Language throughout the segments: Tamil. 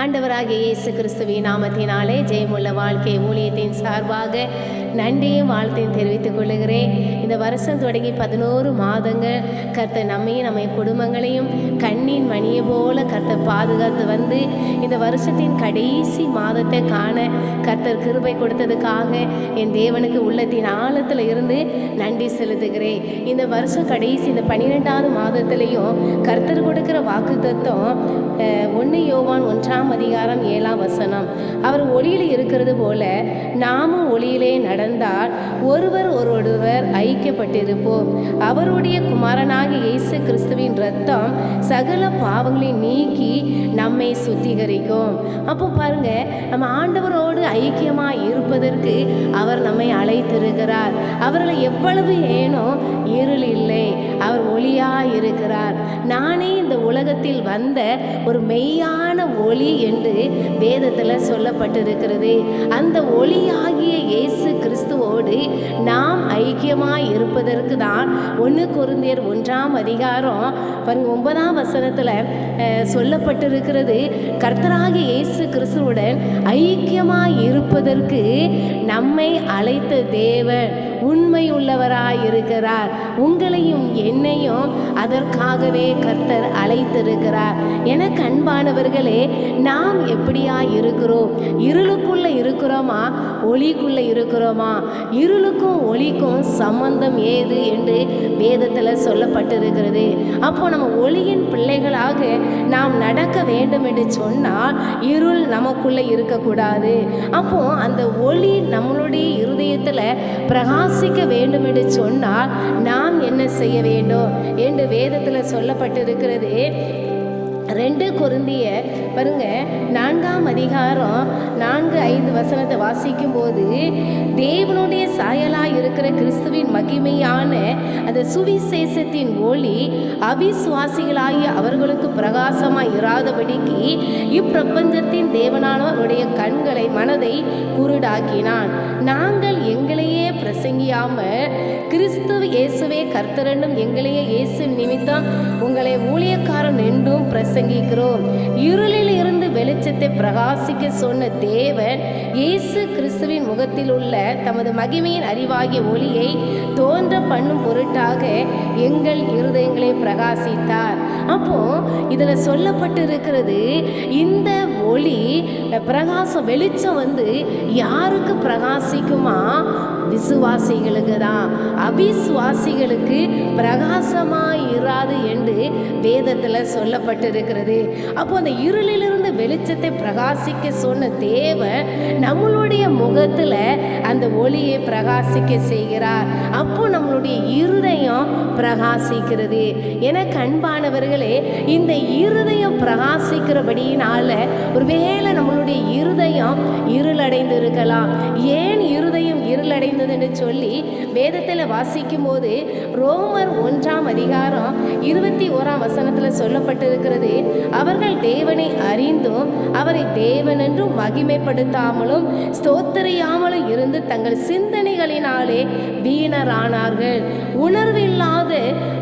ஆண்டவராகிய இயேசு கிறிஸ்துவின் நாமத்தினாலே ஜெயமுள்ள வாழ்க்கை ஊழியத்தின் சார்பாக நன்றியும் வாழ்த்தையும் தெரிவித்துக் கொள்கிறேன். இந்த வருஷம் தொடங்கி பதினோரு மாதங்கள் கர்த்தர் நம்மையும் நம்ம குடும்பங்களையும் கண்ணின் மணியை போல கர்த்தர் பாதுகாத்து வந்து இந்த வருஷத்தின் கடைசி மாதத்தை காண கர்த்தர் கிருபை கொடுத்ததுக்காக என் தேவனுக்கு உள்ளத்தின் ஆழத்தில் இருந்து நன்றி செலுத்துகிறேன். இந்த வருஷம் கடைசி இந்த பன்னிரெண்டாவது மாதத்துலேயும் கர்த்தர் கொடுக்குற வாக்கு தத்துவம் ஒன்று யோவான் ஒன்றாம் அதிகாரம் ஏழாம் வசனம். அவர் ஒளியில் இருக்கிறது போல நாமும் ஒளியிலே நடந்தால் ஒருவர் ஒருவர் ஐக்கியப்பட்டிருப்போம். அவருடைய குமாரனாக இயேசு கிறிஸ்துவின் ரத்தம் சகல பாவங்களை நீக்கி நம்மை சுத்திகரிக்கும். அப்போ பாருங்க நம்ம ஆண்டவரோடு ஐக்கியமாக இருப்பதற்கு அவர் நம்மை அழைத்திருக்கிறார். அவர்களை எவ்வளவு ஏனோ இருள் இல்லை அவர் ஒளியாக இருக்கிறார். நானே இந்த உலகத்தில் வந்த ஒரு மெய்யான ஒளி என்று வேதத்தில் சொல்லப்பட்டிருக்கிறது. அந்த ஒளியாகிய இயேசு கிறிஸ்துவோடு நாம் ஐக்கியமாக இருப்பதற்கு தான் ஒன்று குருந்தியர் ஒன்றாம் அதிகாரம் பாருங்க ஒன்பதாம் வசனத்தில் சொல்லப்பட்டிருக்கிறது. கர்த்தராகிய இயேசு கிறிஸ்துவுடன் ஐக்கியமாக இருப்பதற்கு நம்மை அழைத்த தேவன். உண்மை உள்ளவராய் இருக்கிறார் உங்களையும் என்னையும் அதற்காகவே கர்த்தர் அழைத்திருக்கிறார். எனக்கு அன்பானவர்களே நாம் எப்படியா இருக்கிறோம் இருளுக்குள்ள இருக்கிறோமா? ஒளிக்குள்ள இருக்கிறோமா? இருளுக்கும் ஒளிக்கும் சம்பந்தம் ஏது என்று வேதத்தில் சொல்லப்பட்டிருக்கிறது. அப்போ நம்ம ஒளியின் பிள்ளைகளாக நாம் நடக்க வேண்டும் என்று சொன்னால் இருள் நமக்குள்ளே இருக்கக்கூடாது. அப்போ அந்த ஒளி நம்மளுடைய இருதயத்தில் பிரகாசிக்க வேண்டும் என்று சொன்னால் நாம் என்ன செய்ய வேண்டும்? என்று வேதத்தில் சொல்லப்பட்டிருக்கிறது ரெண்டு குருந்திய பாருங்க நான்காம் அதிகாரம் நான்கு ஐந்து வசனத்தை வாசிக்கும் போது தேவனுடைய சாயலாக இருக்கிற கிறிஸ்துவின் மகிமையான அந்த சுவிசேஷத்தின் ஒளி அவிசுவாசிகளாகிய அவர்களுக்கு பிரகாசமாக இராதபடிக்கு இப்பிரபஞ்சத்தின் தேவனானவருடைய கண்களை மனதை குருடாக்கினான். நாங்கள் எங்களையே பிரசங்கியாமல் கிறிஸ்துவ இயேசுவே கர்த்தரண்டும் எங்களையே இயேசு நிமித்தம் உங்களை ஊழியக்காரன் என்றும் பிரசங்கிக்கிறோம் இருளில் இருந்து வெளிச்சத்தை பிரகாசிக்க சொன்ன தேவன் இயேசு கிறிஸ்துவின் முகத்தில் உள்ள தமது மகிமையின் அறிவாகிய ஒளியை தோன்ற பண்ணும் பொருட்டாக எங்கள் இருதயங்களை பிரகாசித்தார். அப்போ இதில் சொல்லப்பட்டு இருக்கிறது இந்த ஒளி பிரகாசம் வெளிச்சம் வந்து யாருக்கு பிரகாசிக்குமா? விசுவாசிகளுக்கு தான் அவிசுவாசிகளுக்கு பிரகாசமாக இராது என்று வேதத்தில் சொல்லப்பட்டிருக்கிறது. அப்போ அந்த இருளிலிருந்து வெளிச்சத்தை பிரகாசிக்க சொன்ன தேவன் நம்மளுடைய முகத்தில் அந்த ஒளியை பிரகாசிக்க செய்கிறார். அப்போ நம்மளுடைய இருதயம் பிரகாசிக்கிறது. என கண்பானவர்களே இந்த இருதயம் பிரகாசிக்கிறபடியினால ஒருவேளை நம்மளுடைய இருதயம் இருளடைந்து இருக்கலாம் ஏன் இருதயம் இருளடைந்தது என்று சொல்லி வேதத்தில் வாசிக்கும் போது ரோமர் ஒன்றாம் அதிகாரம் இருபத்தி ஓராம் வசனத்தில் சொல்லப்பட்டிருக்கிறது. அவர்கள் தேவனை அறிந்தும் அவரை தேவன் என்றும் மகிமைப்படுத்தாமலும் ஸ்தோத்தரியாமலும் இருந்து தங்கள் சிந்தனைகளினாலே வீணரானார்கள். உணர்வில்லாத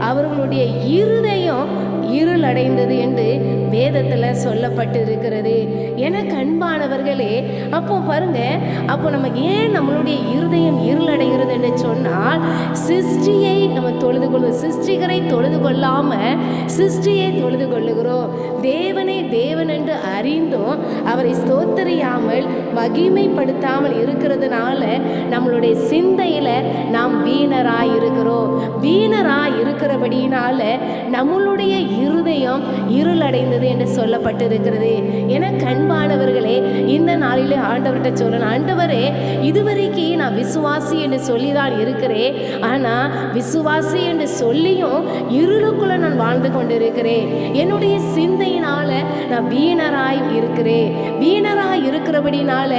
அவர்களுடைய இருதயம் இருள் அடைந்தது என்று வேதத்தில் சொல்லப்பட்டு இருக்கிறது எனக்கு அன்பானவர்களே அப்போ பாருங்க அப்போ நம்ம ஏன் நம்மளுடைய இருதயம் இருளடைகிறது என்று சொன்னால் சிருஷ்டியை நம்ம தொழுது கொள்ளும் சிருஷ்டிகரை தொழுது கொள்ளாம சிருஷ்டியை தொழுது கொள்ளுகிறோம். தேவனை தேவன் என்று அறிந்தும் அவரை ஸ்தோத்தரியாமல் மகிமைப்படுத்தாமல் இருக்கிறதுனால நம்மளுடைய சிந்தையில் நாம் வீணராய் இருக்கிறோம் வீணராய் இருக்கிறபடியினால நம்மளுடைய இருதயம் இருளடைந்தது என்று சொல்லப்பட்டிருக்கிறது. என கண்பானவர்களே இந்த நாளிலே ஆண்டவர்கிட்ட சொல்லணும் ஆண்டவரே இதுவரைக்கு நான் விசுவாசி என்று சொல்லி தான் இருக்கிறேன். ஆனால் விசுவாசி என்று சொல்லியும் இருளுக்குள்ள நான் வாழ்ந்து கொண்டிருக்கிறேன். என்னுடைய சிந்தை நான் வீணராய் இருக்கிறேன். வீணராய் இருக்கிறபடினால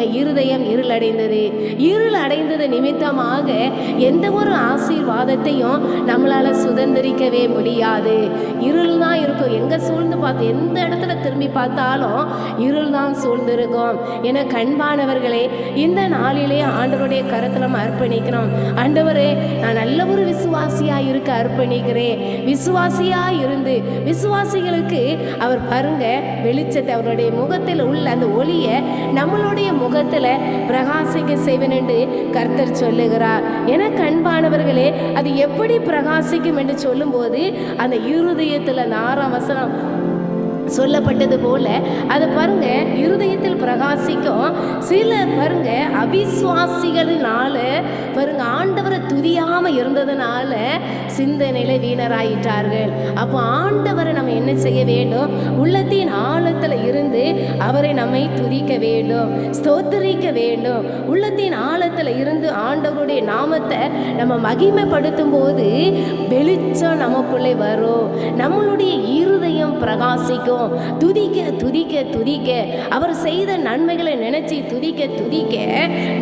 என் இருதயம் இருளடைந்தது. இருள் அடைந்தது நிமித்தமாக எந்த ஒரு ஆசீர்வாதத்தையும் நம்மளால் சுதந்திரிக்கவே முடியாது. இருள் தான் இருக்கும். எங்கே சூழ்ந்து பார்த்து எந்த இடத்துல திரும்பி பார்த்தாலும் இருள் தான் சூழ்ந்திருக்கும். என கண்பானவர்களே இந்த நாளிலே ஆண்டவருடைய கருத்தில் நம்ம அர்ப்பணிக்கிறோம். ஆண்டவரே நான் நல்ல ஒரு விசுவாசியாக இருக்க அர்ப்பணிக்கிறேன். விசுவாசியாக இருந்து விசுவாசிகளுக்கு அவர் பாருங்க வெளிச்சத்தை அவருடைய முகத்தில் உள்ள அந்த ஒளியை நம்மளுடைய முகத்தில் பிரகாசிக்க செய்வேன் என்று கர்த்தர் சொல்லுகிறார். என கண்பானவர்களே அது எப்படி பிரகாசிக்கும் என்று சொல்லும்போது அந்த இருதயத்தில் அந்த ஆறாம் வசனம் சொல்லப்பட்டது போல அது பாருங்க இருதயத்தில் பிரகாசிக்கும். சில பாருங்க அவிசுவாசிகளினால பாருங்க ஆண்டவரை துதியாம இருந்ததுனால சிந்தனையில வீணராயிட்டார்கள். அப்போ ஆண்டவரை நம்ம என்ன செய்ய வேண்டும்? உள்ளத்தின் ஆழத்துல இருந்து அவரை நம்மை துதிக்க வேண்டும் ஸ்தோத்தரிக்க வேண்டும். உள்ளத்தின் ஆழத்துல இருந்து ஆண்டவருடைய நாமத்தை நம்ம மகிமைப்படுத்தும் போது வெளிச்சம் நமக்குள்ளே வரும். நம்மளுடைய இரு பிரகாசிக்கும். துதிக்க துதிக்க துதிக்க. அவர் செய்த நன்மைகளை நினைச்சு துதிக்க துதிக்க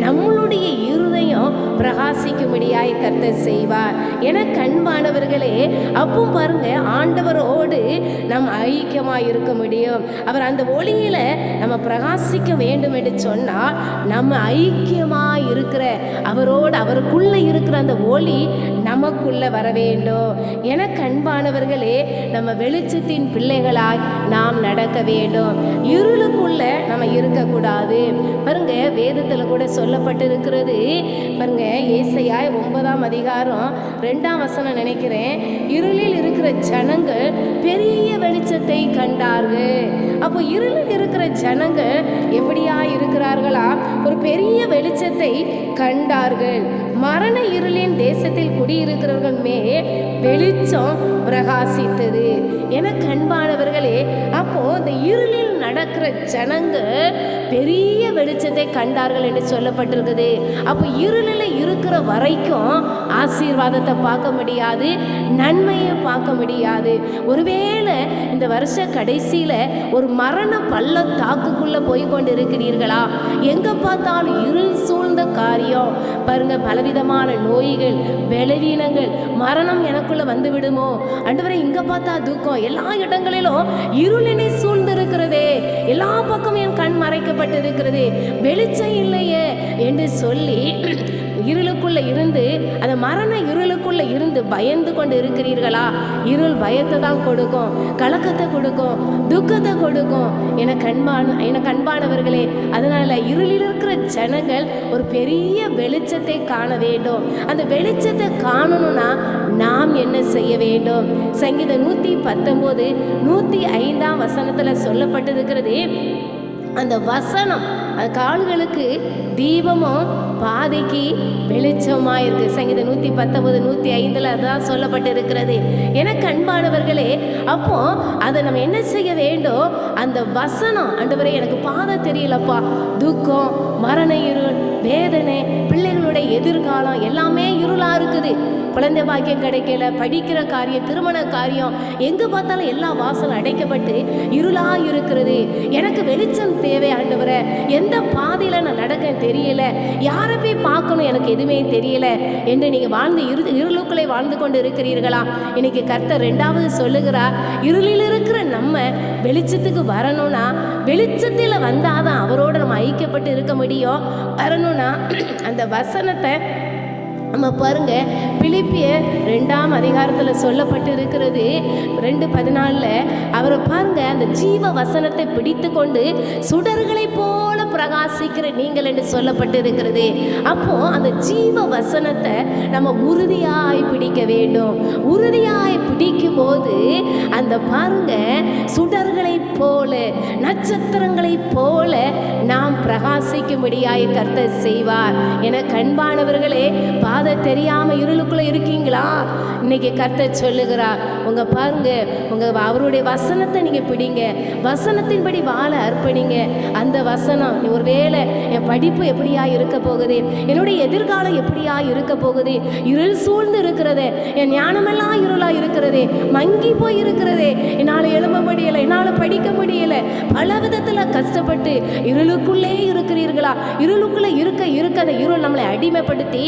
நம்மளுடைய இருதயம் பிரகாசிக்கும்படியாய் கர்த்தர் செய்வார். என கண்பானவர்களே அப்பவும் பாருங்க ஆண்டவரோடு நம் ஐக்கியமாக இருக்க முடியும். அவர் அந்த ஒளியில நம்ம பிரகாசிக்க வேண்டும் என்று சொன்னால் நம்ம ஐக்கியமாக இருக்கிற அவரோடு அவருக்குள்ள இருக்கிற அந்த ஒளி நமக்குள்ள வர வேண்டும். என கண்பானவர்களே நம்ம வெளிச்சத்தின் பிள்ளைகளாய் நாம் நடக்க வேண்டும். இருளுக்குள்ள நம்ம இருக்கக்கூடாது. பாருங்க வேதத்தில் கூட சொல்லப்பட்டிருக்கிறது. பாருங்க ஏசையாய் ஒன்பதாம் அதிகாரம் ரெண்டாம் வசனம் நினைக்கிறேன். இருளில் இருக்கிற ஜனங்கள் பெரிய வெளிச்சத்தை கண்டார்கள். அப்போ இருளில் இருக்கிற ஜனங்கள் எப்படியா இருக்கிறார்களா? ஒரு பெரிய வெளிச்சத்தை கண்டார்கள். மரண இருளின் தேசத்தில் குடியிருக்கிறவர்கள் மேல் வெளிச்சம் பிரகாசித்தது. என கண்பானவர்களே அப்போ இந்த இருளில் நடக்கிற ஜனங்க பெரிய வெளிச்சத்தை கண்டார்கள் என்று சொல்லப்பட்டிருக்குது. அப்போ இருளில் இருக்கிற வரைக்கும் ஆசீர்வாதத்தை பார்க்க முடியாது நன்மையை பார்க்க முடியாது. ஒருவேளை இந்த வருஷ கடைசியில் ஒரு மரண பள்ளத்தாக்குக்குள்ளே போய் கொண்டு இருக்கிறீர்களா எங்கே பார்த்தாலும் இருள் சூழ்ந்த காரியம். பாருங்க பலவிதமான நோய்கள் பலவீனங்கள் மரணம் எனக்குள்ள வந்து விடுமோ அண்டவரை இங்கே பார்த்தா துக்கம். எல்லா இடங்களிலும் இருளினை சூழ்ந்திருக்கிறதே. எல்லா பக்கமும் என் கண் மறைக்கப்பட்டிருக்கிறது. வெளிச்சம் இல்லையே என்று சொல்லி இருளுக்குள்ள இருந்து அந்த மரண இருளுக்குள்ள இருந்து பயந்து கொண்டு இருக்கிறீர்களா இருள் பயத்தை தான் கொடுக்கும் கலக்கத்தை கொடுக்கும் துக்கத்தை கொடுக்கும். என கண்பான என கண்பானவர்களே அதனால இருளில் இருக்கிற ஜனங்கள் ஒரு பெரிய வெளிச்சத்தை காண வேண்டும். அந்த வெளிச்சத்தை காணணும்னா நாம் என்ன செய்ய வேண்டும்? சங்கீதம் நூற்றி பத்தொம்போது நூற்றி ஐந்தாம் வசனத்தில் சொல்லப்பட்டிருக்கிறது அந்த வசனம் கால்களுக்கு தீபமும் பாதைக்கு வெளிச்சமாக இருக்கு சங்கீதம் நூற்றி பத்தொன்பது நூற்றி ஐந்தில் அதான் சொல்லப்பட்டு இருக்கிறது என கண்பானவர்களே அப்போ அதை நம்ம என்ன செய்ய வேண்டும் அந்த வசனம் ஆண்டவரே எனக்கு பாதை தெரியலப்பா. துக்கம் மரண இருள் வேதனை பிள்ளைகளுடைய எதிர்காலம் எல்லாமே இருளாக இருக்குது. குழந்தை பாக்கியம் கிடைக்கல படிக்கிற காரியம் திருமண காரியம் எங்கே பார்த்தாலும் எல்லா வாசலும் அடைக்கப்பட்டு இருளாக இருக்கிறது. எனக்கு வெளிச்சம் தேவை ஆண்டவரே. எந்த பாதையில் நான் நடக்க தெரியல. யாரை போய் பார்க்கணும் எனக்கு எதுவுமே தெரியல. என்று நீங்கள் வாழ்ந்து இரு இருளுக்குள்ளே வாழ்ந்து கொண்டு இருக்கிறீர்களா இன்னைக்கு கர்த்தர் ரெண்டாவது சொல்லுகிறார் இருளில் இருக்கிற நம்ம வெளிச்சத்துக்கு வரணும்னா வெளிச்சத்தில் வந்தால் தான் அவரோட நம்ம ஐக்கியப்பட்டு இருக்க முடியும். வரணும்னா அந்த வசனத்தை நம்ம பாருங்க பிலிப்பிய ரெண்டாம் அதிகாரத்தில் சொல்லப்பட்டு இருக்கிறது ரெண்டு பதினாலில் அவரை பாருங்க அந்த ஜீவ வசனத்தை பிடித்து கொண்டு சுடர்களை போல பிரகாசிக்கிற நீங்கள் என்று சொல்லப்பட்டு இருக்கிறது அப்போ அந்த ஜீவ வசனத்தை நம்ம உறுதியாய் பிடிக்க வேண்டும். உறுதியாய் பிடிக்கும் போது அந்த பாருங்க சுடர்களை போல நட்சத்திரங்களை போல நாம் பிரகாசிக்கும்படியாய் கர்த்தர் செய்வார். என கண்பானவர்களே பாதை தெரியாம இருளுக்குள்ள இருக்கீங்களா? இன்னைக்கு கர்த்தர் சொல்லுகிறார் உங்க பாருங்க உங்க அவருடைய வசனத்தை நீங்க பிடிங்க. வசனத்தின்படி வாழ அர்ப்பணிங்க. அந்த வசனம் ஒருவேளை என் படிப்பு எப்படியா இருக்க போகுது? என்னுடைய எதிர்காலம் எப்படியா இருக்க போகுது? இருள் சூழ்ந்து இருக்கிறது என் ஞானமெல்லாம் இருளா இருக்கிறது மங்கி போய் இருக்கிறது என்னால் எழும்ப முடியல என்னால் படிக்க முடியல. பல விதத்தில் கஷ்டப்பட்டு இருளுக்குள்ளே இருக்கிறீர்களா? இருளுக்குள்ளே இருக்க இருக்க அந்த இருள் நம்மளை அடிமைப்படுத்தி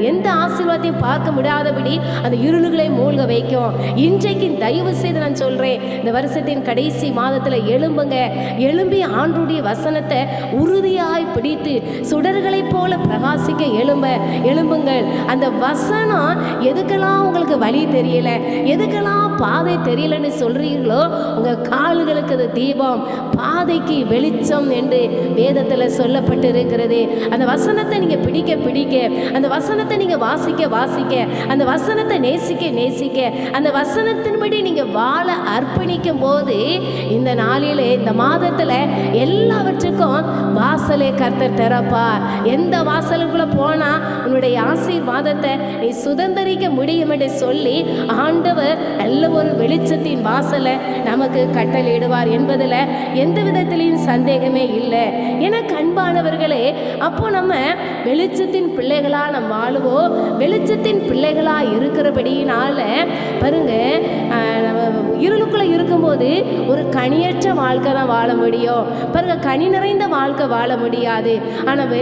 எந்த ஆசீர்வாதத்தையும் பார்க்க முடியாதபடி அந்த இருளுகளை மூழ்க வைக்கும். இன்றைக்கு தயவு செய்து நான் சொல்றேன் இந்த வருஷத்தின் கடைசி மாதத்துல எழும்புங்க. எழும்பி ஆண்டுடைய வசனத்தை உறுதியாய் பிடித்து சுடர்களைப் போல பிரகாசிக்க எழும்ப எழும்புங்கள். அந்த வசனம் எதுக்கெல்லாம் உங்களுக்கு வழி தெரியல? எதுக்கெல்லாம் பாதை தெரியலன்னு சொல்கிறீங்களோ உங்க கால்களுக்கு அது தீபம் பாதைக்கு வெளிச்சம் என்று வேதத்தில் சொல்லப்பட்டு இருக்கிறது அந்த வசனத்தை நீங்கள் பிடிக்க பிடிக்க அந்த வசனத்தை நீங்க வாசிக்க வாசிக்க அந்த வசனத்தை நேசிக்க நேசிக்க அந்த வசனத்தின்படி நீங்கள் வாழ அர்ப்பணிக்கும் போது இந்த நாளில் இந்த மாதத்துல எல்லாவற்றுக்கும் வாசலை கர்த்தர் திறப்பார். எந்த வாசலுக்குள்ள போனால் உன்னுடைய ஆசீர்வாதத்தை நீ சுதந்திரிக்க முடியும் என்று சொல்லி ஆண்டவர் நல்ல ஒரு வெளிச்சத்தின் வாசலை நமக்கு கட்டளையிடுவார் என்பதில் எந்த விதத்திலையும் சந்தேகமே இல்லை. என கண்பானவர்களே அப்போ நம்ம வெளிச்சத்தின் பிள்ளைகளாக நம்ம வாழுவோம் வெளிச்சத்தின் பிள்ளைகளாக இருக்கிறபடியினால பாருங்க இருளுக்குள்ளே நம்ம இருளுக்குள்ள இருக்கும்போது ஒரு கனியற்ற வாழ்க்கை தான் வாழ முடியும். பாருங்க கனி நிறைந்த வாழ்க்கை வாழ முடியாது. ஆனால்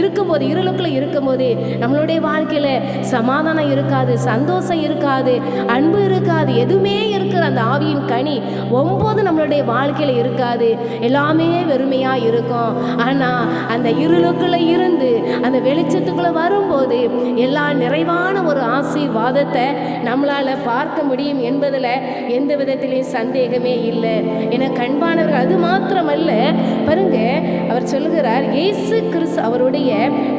இருக்கும்போது இருளுக்குள்ளே இருக்கும்போது நம்மளுடைய வாழ்க்கையில் சமாதானம் இருக்காது சந்தோஷம் இருக்காது அன்பு இருக்காது எதுவுமே இருக்கிற அந்த ஆவியின் கனி ஒம்பது நம்மளுடைய வாழ்க்கையில் இருக்காது. எல்லாமே வெறுமையா இருக்கும். ஆனா அந்த இருளுக்குள்ள இருந்து அந்த வெளிச்சத்துக்குள்ள வரும்போது எல்லா நிறைவான ஒரு ஆசீர்வாதத்தை நம்மளால பார்க்க முடியும் என்பதில் எந்த விதத்திலையும் சந்தேகமே இல்லை. என கண்பானவர்கள் அது மாத்திரமல்ல. பாருங்க அவர் சொல்லுகிறார் இயேசு கிறிஸ்து அவருடைய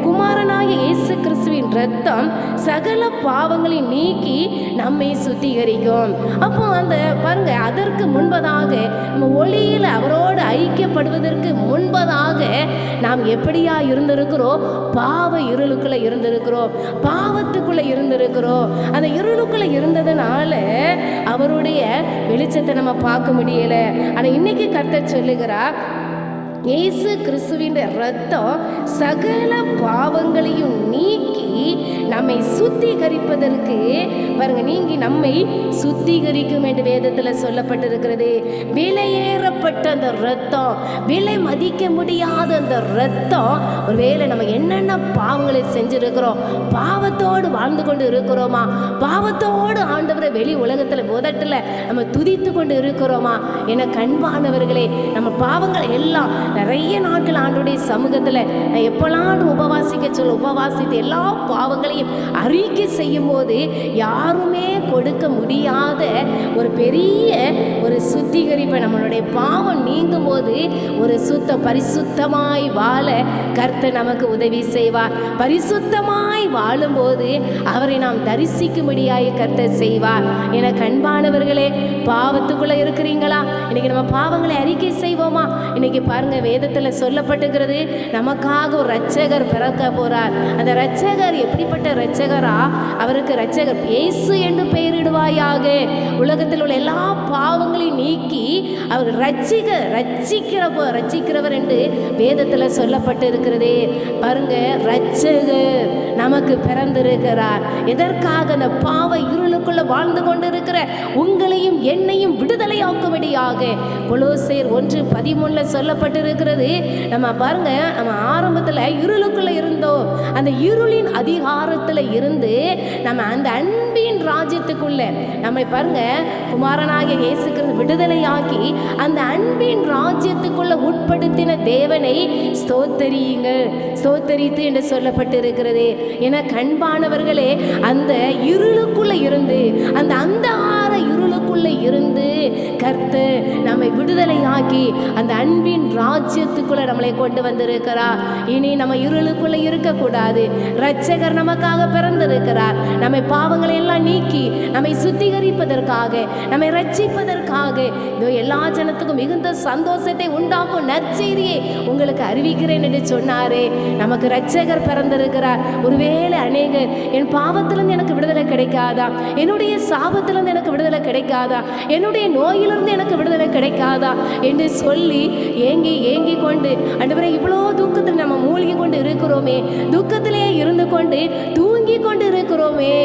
குமாரனாகிய இயேசு கிறிஸ்துவின் ரத்தம் சகல பாவங்களை நீக்கி நம்மை சுத்திகரிக்கும். அப்போ அந்த பாருங்க அதற்கு முன்பதாக நம்ம ஒளியில் அவரோடு ஐக்கியப்படுவதற்கு முன்பதாக நாம் எப்படியா இருந்திருக்கிறோம்? பாவ இருளுக்குள்ளே இருந்திருக்கிறோம். பாவத்துக்குள்ளே இருந்திருக்கிறோம். அந்த இருளுக்குள்ளே இருந்ததுனால அவருடைய வெளிச்சத்தை நம்ம பார்க்க முடியலை. ஆனால் இன்னைக்கு கர்த்தர் சொல்லுகிறா இயேசு கிறிஸ்துவின் ரத்தம் சகல பாவங்களையும் நீக்கி நம்மை சுத்திகரிப்பதற்கு. பாருங்க நீங்கி நம்மை சுத்திகரிக்கும் என்று வேதத்தில் சொல்லப்பட்டிருக்கிறது. விலையேறப்பட்ட அந்த ரத்தம் விலை மதிக்க முடியாத அந்த ரத்தம் ஒருவேளை நம்ம என்னென்ன பாவங்களை செஞ்சுருக்கிறோம் பாவத்தோடு வாழ்ந்து கொண்டு இருக்கிறோமா பாவத்தோடு ஆண்டவரை வெளி உலகத்தில் உதட்டில் நம்ம துதித்து கொண்டு இருக்கிறோமா என கண்பானவர்களே நம்ம பாவங்கள் எல்லாம் நிறைய நாட்கள் ஆண்டுடைய சமூகத்தில் நான் எப்போல்லாம் உபவாசிக்க சொல்ல உபவாசித்து எல்லா பாவங்களையும் அறிக்கை செய்யும் போது யாருமே கொடுக்க முடியாத ஒரு பெரிய ஒரு சுத்திகரிப்பை நம்மளுடைய பாவம் நீங்கும் போது ஒரு சுத்த பரிசுத்தமாய் வாழ கர்த்தர் நமக்கு உதவி செய்வார். பரிசுத்தமாய் வாழும்போது அவரை நாம் தரிசிக்கும்படியாய் கர்த்த செய்வார். என கண்பானவர்களே பாவத்துக்குள்ளே இருக்கிறீங்களா? இன்னைக்கு நம்ம பாவங்களை அறிக்கை செய்வோமா? இன்னைக்கு பாருங்க வேதத்தில் சொல்லப்பட்டுகிறது நமக்காக ஒரு ரட்சகர் பிறக்க போகிறார் அந்த ரட்சகர் எப்படிப்பட்ட ரட்சகரா அவருக்கு ரட்சகர் இயேசு என்று பெயரிடுவாயாக. உலகத்தில் உள்ள எல்லா பாவங்களையும் நீக்கி அவர் ரட்சிக ரச்சிக்கிறப்போ ரட்சிக்கிறவர் என்று வேதத்தில் சொல்லப்பட்டு இருக்கிறதே பாருங்க ரட்சகர் நமக்கு பிறந்திருக்கிறார். எதற்காக அந்த பாவ இருளுக்குள்ள வாழ்ந்து கொண்டிருக்கிற? உங்களையும் என்னையும் விடுதலையாக்கும்படியாக. கொலோசேர் ஒன்று பதிமூணில் பதிமூணுல இருக்கிறது. நம்ம பாருங்க நம்ம ஆரம்பத்தில் இருளுக்குள்ள இருந்தோம். அந்த இருளின் அதிகாரத்தில் இருந்து நம்ம அந்த அன்பின் ராஜ்யத்துக்குள்ளே நம்மை பாருங்க குமாரனாகிய இயேசுக்கிறது விடுதலையாக்கி அந்த அன்பின் ராஜ்யத்துக்குள்ள உட்படுத்தின தேவனை ஸ்தோத்தரியுங்கள். ஸ்தோத்தரித்து என்று சொல்லப்பட்டிருக்கிறது. என கண்பானவர்களே அந்த இருளுக்குள்ளே இருந்து அந்த அந்த ஆற இருளுக்குள்ளே இருந்து கர்த்து நம்மை விடுதலையாக்கி அந்த அன்பின் ராஜ்யத்துக்குள்ள நம்மளை கொண்டு வந்திருக்கிறார் இனி நம்ம இருளுக்குள்ள இருக்கக்கூடாது. ரட்சகர் நமக்காக பிறந்திருக்கிறார். நம்மை பாவங்களை எல்லாம் நீக்கி நம்மை சுத்திகரிப்பதற்காக நம்மை ரட்சிப்பதற்கு உங்களுக்காக இதோ எல்லா ஜனத்துக்கும் மிகுந்த சந்தோஷத்தை உண்டாக்கும் நற்செய்தியை உங்களுக்கு அறிவிக்கிறேன் என்று சொன்னாரே. நமக்கு ரட்சகர் பிறந்திருக்கிறார். ஒருவேளை அநேகர் என் பாவத்திலிருந்து எனக்கு விடுதலை கிடைக்காதா? என்னுடைய சாபத்திலிருந்து எனக்கு விடுதலை விடுதலை கிடைக்காதா? என்னுடைய நோயிலிருந்து எனக்கு விடுதலை கிடைக்காதா? என்று சொல்லி ஏங்கி ஏங்கி கொண்டு அன்றுவரை இவ்வளோ தூக்கத்தில் நம்ம மூழ்கி கொண்டு இருக்கிறோமே. துக்கத்திலே இருந்து கொண்டு தூங்கி கொண்டு இருக்கிறோமே.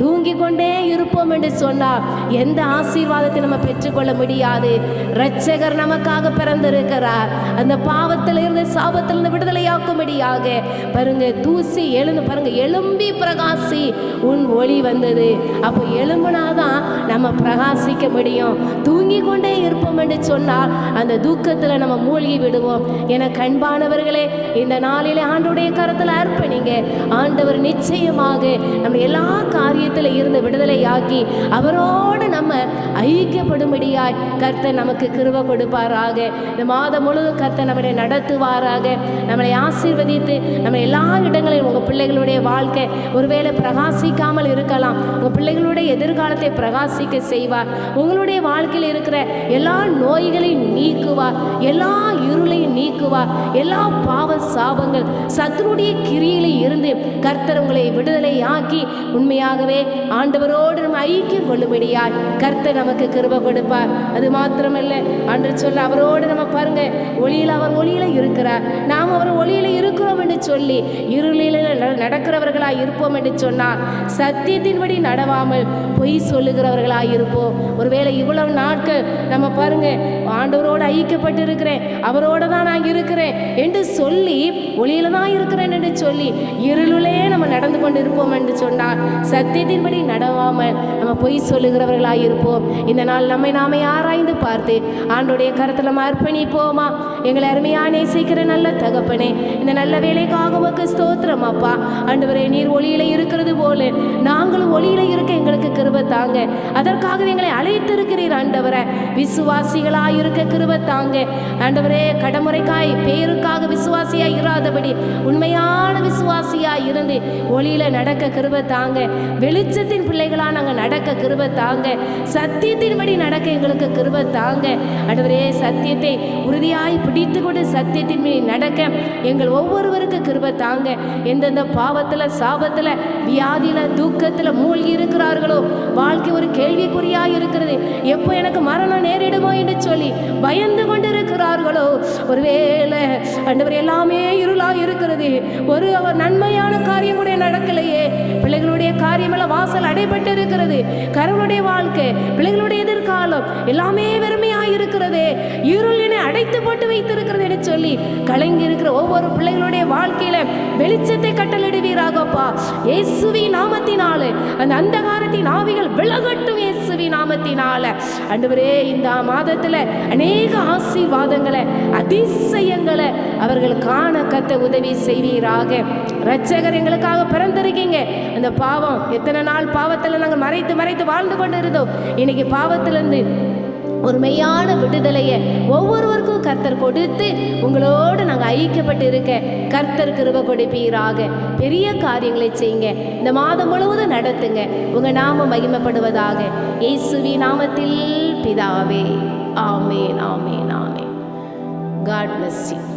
தூங்கி கொண்டே இருப்போம் என்று சொன்னார் எந்த ஆசீர்வாதத்தை நம்ம பெற்றுக்கொள்ள முடியாது. இரட்சகர் நமக்காக பிறந்திருக்கிறார். அந்த பாவத்தில் இருந்து சாபத்தில் இருந்து விடுதலையாக்கும்படியாக பாருங்க தூசி எழுந்து பாருங்க எலும்பி பிரகாசி உன் ஒளி வந்தது. அப்போ எலும்புனாதான் நம்ம பிரகாசிக்க முடியும். தூங்கி கொண்டே இருப்போம் என்று சொன்னால் அந்த தூக்கத்தில் நம்ம மூழ்கி விடுவோம். என கண்பானவர்களே இந்த நாளிலே ஆண்டுடைய கருத்தில் அர்ப்பணிங்க. ஆண்டவர் நிச்சயமாக நம்ம எல்லா காரியம் காரியத்தில் இருந்து விடுதலையாக்கி அவரோடு நம்ம ஐக்கியப்படும்படியாய் கர்த்தர் நமக்கு கிருப கொடுப்பாராக. இந்த மாதம் முழுவதும் கர்த்தர் நம்மளை நடத்துவாராக. நம்மளை ஆசீர்வதித்து நம்ம எல்லா இடங்களிலும் உங்கள் பிள்ளைகளுடைய வாழ்க்கை ஒருவேளை பிரகாசிக்காமல் இருக்கலாம். உங்கள் பிள்ளைகளுடைய எதிர்காலத்தை பிரகாசிக்க செய்வார். உங்களுடைய வாழ்க்கையில் இருக்கிற எல்லா நோய்களையும் நீக்குவார். எல்லா இருளையும் நீக்குவார். எல்லா பாவ சாபங்கள் சத்ருடைய கிரியில இருந்து கர்த்தர் உங்களை விடுதலை ஆக்கி உண்மையாகவே ஆண்டவரோடு நம்ம ஐக்கியம் கொள்ளும்படியாய் கர்த்தர் நமக்கு கிருப கொடுப்பார். அது மாத்திரமல்ல அன்று சொல்ல அவரோடு நம்ம பாருங்க ஒளியில் அவர் ஒளியில இருக்கிறார். நாம் அவர் ஒளியில இருக்கிறோம் என்று சொல்லி இருளில் நட- நடக்கிறவர்களாய் இருப்போம் என்று சொன்னால் சத்தியத்தின்படி நடவாமல் பொய் சொல்லுகிறவர்களாய் இருப்போம். ஒருவேளை இவ்வளவு நாட்கள் நம்ம பாருங்க ஆண்டவரோடு ஐக்கியப்பட்டு இருக்கிறேன் அவரோட தான் நான் இருக்கிறேன் என்று சொல்லி ஒளியில தான் இருக்கிறேன் என்று சொல்லி இருளுலே நம்ம நடந்து கொண்டு இருப்போம் என்று சொன்னால் சத்தியத்தின்படி நடவாமல் நம்ம பொய் சொல்லுகிறவர்களாக இருப்போம் இந்த நாள் நம்மை நாமே ஆராய்ந்து பார்த்து ஆண்டுடைய கருத்தில் நம்ம அர்ப்பணிப்போமா. எங்களை அருமையாக நேசிக்கிற நல்ல தகப்பனே இந்த நல்ல வேலைக்காக உமக்கு ஸ்தோத்திரம் அப்பா. ஆண்டவரே நீர் ஒளியில் இருக்கிறது போல நாங்களும் ஒளியில் இருக்க எங்களுக்கு கிருபை தாங்க. அதற்காக எங்களை அழைத்திருக்கிறீர் ஆண்டவரை. விசுவாசிகளாக இருக்க கிருபை தாங்க. ஆண்டவரே கடமுறைக்காய் பேருக்காக விசுவாசியாக இராதபடி உண்மையான விசுவாசியாக இருந்து ஒளியில் நடக்க கிருபை தாங்க. வெளிச்சத்தின் பிள்ளைகளாக நாங்கள் நடக்க கிருபை தாங்க. சத்தியத்தின்படி நடக்க எங்களுக்கு கிருபை தாங்க. ஆண்டவரே சத்தியத்தை உறுதியாய் பிடித்து கொண்டு சத்தியத்தின்படி நடக்க எங்கள் ஒவ்வொருவருக்கு கிருபை தாங்க. எந்தெந்த பாவத்தில் சாபத்தில் வியாதியில் தூக்கத்தில் மூழ்கி இருக்கிறார்களோ வாழ்க்கை ஒரு கேள்விக்குறியாக இருக்கிறது. எப்போ எனக்கு மரணம் நேரிடுமோ என்று சொல்லி பயந்து கொண்டு இருக்கிறார்களோ ஒருவேளை ஆண்டவர் எல்லாமே இருளாக இருக்கிறது. ஒரு நன்மையான காரியம் கூட நடக்கலையே. பிள்ளைகளுடைய காரியமெல்லாம் வாசல் அடைபட்டு இருக்கிறது கருவனுடைய வாழ்க்கை பிள்ளைகளுடைய எதிர்காலம் எல்லாமே வெறுமையாக இருக்கிறது. இருளினை அடைத்து போட்டு வைத்திருக்கிறது என்று சொல்லி கலங்கி இருக்கிற ஒவ்வொரு பிள்ளைகளுடைய வாழ்க்கையில வெளிச்சத்தை கட்டளிடுவீராகப்பா. இயேசுவி நாமத்தினாலே அந்த அந்தகாரத்தின் ஆவிகள் விலகட்டும் இயேசுவி நாமத்தினால. அன்றுவரே இந்த மாதத்துல அநேக ஆசீர்வாதங்களை அதிசயங்களை அவர்கள் காண கத்த உதவி செய்வீராக. ரட்சகர் எங்களுக்காக பிறந்திருக்கீங்க. அந்த பாவம் எத்தனை நாள் பாவத்தில் நாங்கள் மறைத்து மறைத்து வாழ்ந்து கொண்டு இருந்தோம் இன்னைக்கு பாவத்திலிருந்து ஒரு மெய்யான விடுதலையை ஒவ்வொருவருக்கும் கர்த்தர் கொடுத்து உங்களோடு நாங்கள் ஐக்கியப்பட்டு இருக்க கர்த்தர் கிருப கொடுப்பீராக. பெரிய காரியங்களை செய்யுங்க. இந்த மாதம் முழுவதும் நடத்துங்க. உங்கள் நாம மகிமைப்படுவதாக. இயேசுவி நாமத்தில் பிதாவே. Amen amen amen. God bless you